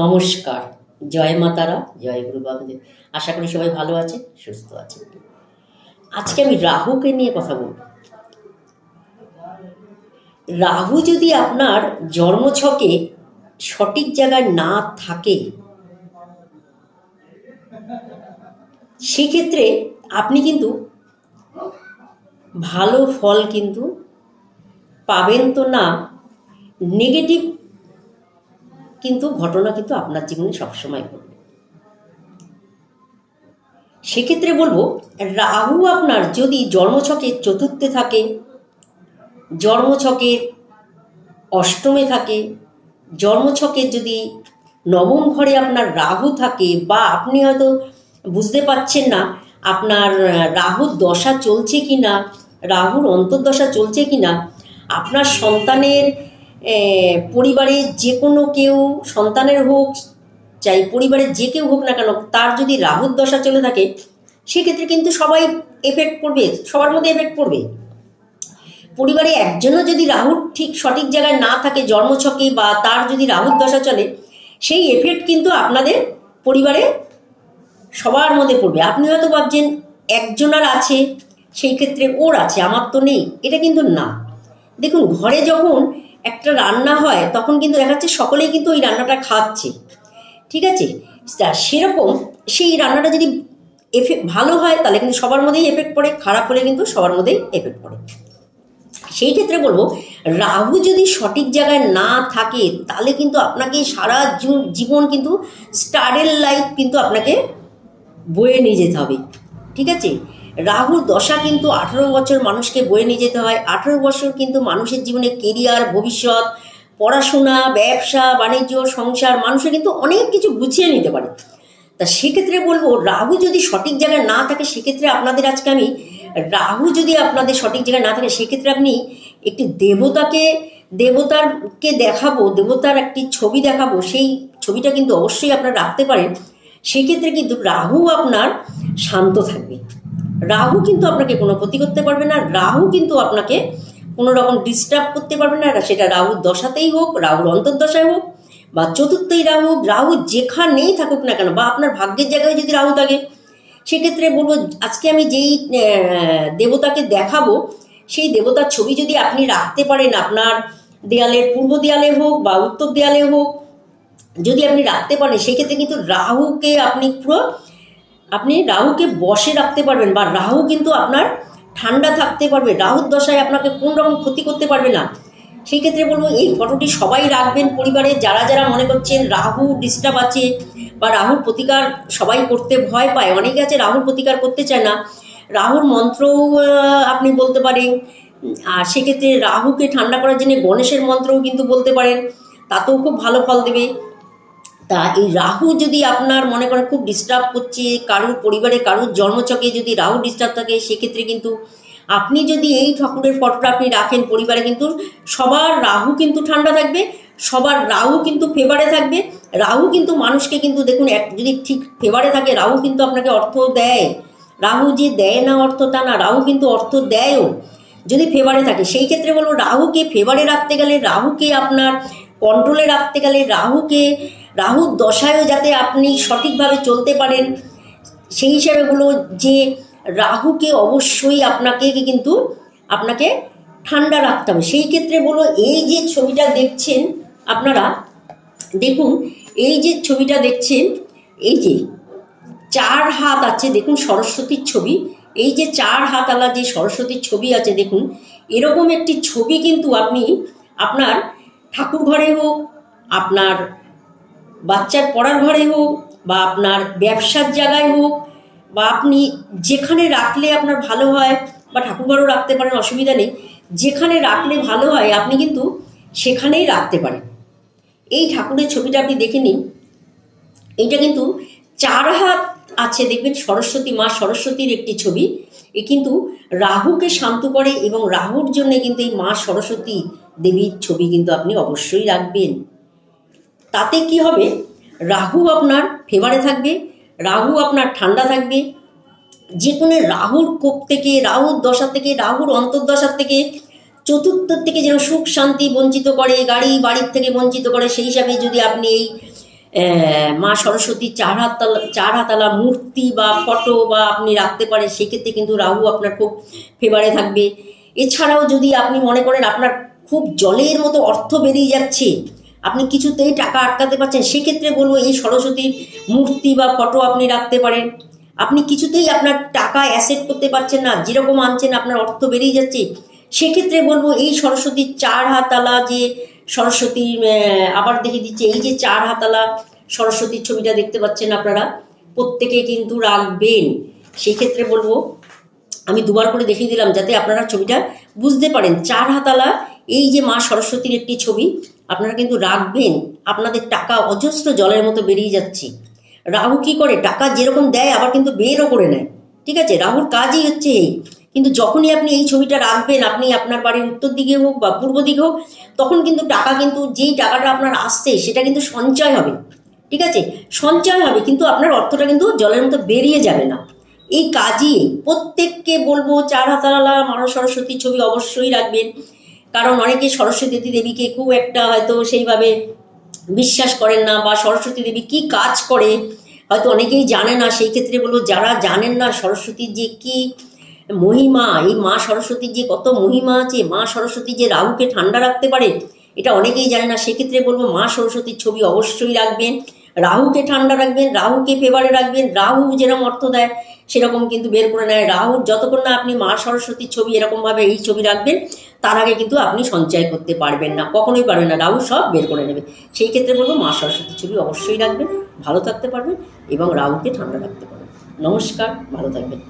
নমস্কার। জয় মাতারা জয় গুরু বামদেব আশা করি সবাই ভালো আছে, সুস্থ আছে। আজকে আমি রাহুকে নিয়ে কথা বলব। রাহু যদি আপনার জন্মছকে সঠিক জায়গায় না থাকে, সেক্ষেত্রে আপনি কিন্তু ভালো ফল কিন্তু পাবেন তো না নেগেটিভ কিন্তু ঘটনা কিন্তু আপনার জীবনে সবসময় ঘটবে। সেক্ষেত্রে বলব, রাহু আপনার যদি জন্মছকে চতুর্থে থাকে, জন্মছকে অষ্টমে থাকে, জন্মছকে যদি নবম ঘরে আপনার রাহু থাকে বা আপনি হয়তো বুঝতে পারছেন না আপনার রাহুর দশা চলছে কি না রাহুর অন্তর্দশা চলছে কি না আপনার সন্তানের পরিবারে যে কোনো কেউ, সন্তানের হোক, চাই পরিবারের যে কেউ হোক না কেন, তার যদি রাহুর দশা চলে থাকে, সেক্ষেত্রে কিন্তু সবাই এফেক্ট পড়বে সবার মধ্যে এফেক্ট পড়বে। পরিবারে একজনও যদি রাহুর ঠিক সঠিক জায়গায় না থাকে, জন্মছকে বা তার যদি রাহুর দশা চলে, সেই এফেক্ট কিন্তু আপনাদের পরিবারে সবার মধ্যে পড়বে। আপনি হয়তো ভাবছেন একজনার আছে, সেই ক্ষেত্রে ওর আছে, আমার তো নেই, এটা কিন্তু না। দেখুন, ঘরে যখন একটা রান্না হয়, তখন কিন্তু দেখা যাচ্ছে সকলেই কিন্তু ওই রান্নাটা খাচ্ছে। ঠিক আছে? সেরকম সেই রান্নাটা যদি এফেক্ট ভালো হয়, তাহলে কিন্তু সবার মধ্যেই এফেক্ট পড়ে, খারাপ হলে কিন্তু সবার মধ্যেই এফেক্ট পড়ে। সেই ক্ষেত্রে বলব, রাহু যদি সঠিক জায়গায় না থাকে, তাহলে কিন্তু আপনাকে সারা জীবন কিন্তু স্টারের লাইফ কিন্তু আপনাকে বয়ে নিয়ে যেতে হবে। ঠিক আছে? রাহুর দশা কিন্তু আঠেরো বছর মানুষকে বয়ে নিয়ে যেতে হয়। আঠেরো বছর কিন্তু মানুষের জীবনে কেরিয়ার ভবিষ্যৎ, পড়াশোনা, ব্যবসা, বাণিজ্য, সংসার, মানুষের কিন্তু অনেক কিছু গুছিয়ে নিতে পারে। তা সেক্ষেত্রে বলব, রাহু যদি সঠিক জায়গায় না থাকে, সেক্ষেত্রে আপনাদের আজকে আমি, রাহু যদি আপনাদের সঠিক জায়গায় না থাকে, সেক্ষেত্রে আপনি একটি দেবতাকে, দেবতারকে দেখাবো, দেবতার একটি ছবি দেখাবো, সেই ছবিটা কিন্তু অবশ্যই আপনারা রাখতে পারেন। সেক্ষেত্রে কিন্তু রাহু আপনার শান্ত থাকবে। রাহু কিন্তু আপনাকে কোনো ক্ষতি করতে পারবে না, রাহু কিন্তু আপনাকে কোনো রকম ডিস্টার্ব করতে পারবে না, সেটা রাহুর দশাতেই হোক, রাহুর অন্তর্দশায় হোক, বা চতুর্থই রাহু রাহু যেখানেই থাকুক না কেন, বা আপনার ভাগ্যের জায়গায় যদি রাহু থাকে, সেক্ষেত্রে বলব আজকে আমি যেই দেবতাকে দেখাবো, সেই দেবতার ছবি যদি আপনি রাখতে পারেন আপনার দেয়ালের পূর্ব দেয়ালে হোক বা উত্তর দেয়ালে হোক, যদি আপনি রাখতে পারেন, সেক্ষেত্রে কিন্তু রাহুকে আপনি পুরো আপনি রাহুকে বসে রাখতে পারবেন বা রাহু কিন্তু আপনার ঠান্ডা থাকতে পারবে, রাহুর দশায় আপনাকে কোন রকম ক্ষতি করতে পারবে না। সেই ক্ষেত্রে বলব এই ফটোটি সবাই রাখবেন পরিবারে, যারা যারা মনে করছেন রাহু ডিস্টার্ব আছে বা রাহুর প্রতিকার সবাই করতে ভয় পায়, অনেকে আছে রাহুর প্রতিকার করতে চায় না। রাহুর মন্ত্রও আপনি বলতে পারেন। আর সেক্ষেত্রে রাহুকে ঠান্ডা করার জন্য গণেশের মন্ত্রও কিন্তু বলতে পারেন। তাতেও খুব ভালো ফল দেবে। তা এই রাহু যদি আপনার মনে করেন খুব ডিস্টার্ব করছে, কারুর পরিবারে কারুর জন্মচকে যদি রাহু ডিস্টার্ব থাকে, সেক্ষেত্রে কিন্তু আপনি যদি এই ঠাকুরের ফটোটা আপনি রাখেন, পরিবারে কিন্তু সবার রাহু কিন্তু ঠান্ডা থাকবে, সবার রাহু কিন্তু ফেভারে থাকবে, রাহু কিন্তু মানুষকে কিন্তু দেখুন, এক যদি ঠিক ফেভারে থাকে, রাহু কিন্তু আপনাকে অর্থ দেয়। রাহু যে দেয় না অর্থ, তা না, রাহু কিন্তু অর্থ দেয়ও। যদি ফেভারে থাকে, সেই ক্ষেত্রে বলব, রাহুকে ফেভারে রাখতে গেলে, রাহুকে আপনার কন্ট্রোলে রাখতে গেলে, রাহুকে রাহুর দশায়ও যাতে আপনি সঠিকভাবে চলতে পারেন, সেই হিসাবে বলব যে রাহুকে অবশ্যই আপনাকে কিন্তু আপনাকে ঠান্ডা রাখতে হবে। সেই ক্ষেত্রে বলব এই যে ছবিটা দেখছেন আপনারা, দেখুন, এই যে ছবিটা দেখছেন, এই যে চার হাত আছে, দেখুন সরস্বতীর ছবি, এই যে চার হাত আলা যে সরস্বতীর ছবি আছে, দেখুন, এরকম একটি ছবি কিন্তু আপনি আপনার ঠাকুর ঘরে হোক, আপনার বাচ্চার পড়ার ঘরে হোক বা আপনার ব্যবসার জায়গায় হোক বা আপনি যেখানে রাখলে আপনার ভালো হয় বা ঠাকুরঘরেও রাখতে পারেন, অসুবিধা নেই। যেখানে রাখলে ভালো হয়, আপনি কিন্তু সেখানেই রাখতে পারেন। এই ঠাকুরের ছবিটা আপনি দেখে নিন। এইটা কিন্তু চার হাত আছে, দেখবেন সরস্বতী মা সরস্বতীর একটি ছবি। এ কিন্তু রাহুকে শান্ত করে এবং রাহুর জন্য কিন্তু এই মা সরস্বতী দেবীর ছবি কিন্তু আপনি অবশ্যই রাখবেন। তাতে কি হবে? রাহু আপনার ফেভারে থাকবে, রাহু আপনার ঠান্ডা থাকবে। যে কোনো রাহুর কোপ থেকে, রাহুর দশা থেকে, রাহুর অন্তর্দশার থেকে, চতুর্থ থেকে যেন সুখ, শান্তি বঞ্চিত করে, গাড়ি বাড়ির থেকে বঞ্চিত করে, সেই হিসাবে যদি আপনি এই মা সরস্বতীর চার হাতলা, চার হাতালা মূর্তি বা ফটো বা আপনি রাখতে পারেন, সেক্ষেত্রে কিন্তু রাহু আপনার খুব ফেভারে থাকবে। এছাড়াও যদি আপনি মনে করেন আপনার খুব জলের মতো অর্থ বেরিয়ে যাচ্ছে আপনি কিছুতেই টাকা আটকাতে পারছেন সেক্ষেত্রে বলব এই সরস্বতীর মূর্তি বা ফটো আপনি রাখতে পারেন। আপনি কিছুতেই আপনার টাকা অ্যাসেট করতে পারছেন না যেরকম আনছেন আপনার অর্থ বেরিয়ে যাচ্ছে সেক্ষেত্রে বলব এই সরস্বতীর চার হাতালা যে সরস্বতীর আহ, আবার দেখে দিচ্ছে এই যে চার হাতালা সরস্বতীর ছবিটা দেখতে পাচ্ছেন আপনারা প্রত্যেকে কিন্তু রাখবেন। সেই ক্ষেত্রে বলব আমি দুবার করে দেখিয়ে দিলাম যাতে আপনারা ছবিটা বুঝতে পারেন। চার হাতালা এই যে মা সরস্বতীর একটি ছবি আপনারা কিন্তু রাখবেন। আপনাদের টাকা অজস্র জলের মতো বেরিয়ে যাচ্ছে। রাহু কি করে? টাকা যেরকম দেয়, আবার কিন্তু বেরও করে নেয়। ঠিক আছে? রাহুর কাজই হচ্ছে এই। কিন্তু যখনই আপনি এই ছবিটা রাখবেন, আপনি আপনার বাড়ির উত্তর দিকে হোক বা পূর্ব দিকে হোক, তখন কিন্তু টাকা কিন্তু যেই টাকাটা আপনার আসছে, সেটা কিন্তু সঞ্চয় হবে। ঠিক আছে? সঞ্চয় হবে, কিন্তু আপনার অর্থটা কিন্তু জলের মতো বেরিয়ে যাবে না। এই কাজই প্রত্যেককে বলব, চার হাতালা মানব সরস্বতীর ছবি অবশ্যই রাখবেন। কারণ অনেকে সরস্বতী দেবীকে খুব একটা হয়তো সেইভাবে বিশ্বাস করেন না বা সরস্বতী দেবী কি কাজ করে, হয়তো অনেকেই জানে না। সেই ক্ষেত্রে বলব, যারা জানেন না সরস্বতীর যে কি মহিমা, এই মা সরস্বতীর যে কত মহিমা আছে, মা সরস্বতী যে রাহুকে ঠান্ডা রাখতে পারে, এটা অনেকেই জানে না। সেক্ষেত্রে বলব, মা সরস্বতীর ছবি অবশ্যই রাখবেন। রাহুকে ঠান্ডা রাখবেন, রাহুকে ফেভারে রাখবেন। রাহু যেরকম অর্থ দেয়, সেরকম কিন্তু বের করে নেয়। রাহুর যতক্ষণ না আপনি মা সরস্বতীর ছবি এরকমভাবে এই ছবি রাখবেন তার আগে কিন্তু আপনি সঞ্চয় করতে পারবেন না, কখনোই পারবেন না, রাহু সব বের করে নেবে। সেই ক্ষেত্রে বলব মা সরস্বতীর ছবি অবশ্যই রাখবেন, ভালো থাকতে পারবেন এবং রাহুকে ঠান্ডা রাখতে পারবেন। নমস্কার, ভালো থাকবেন।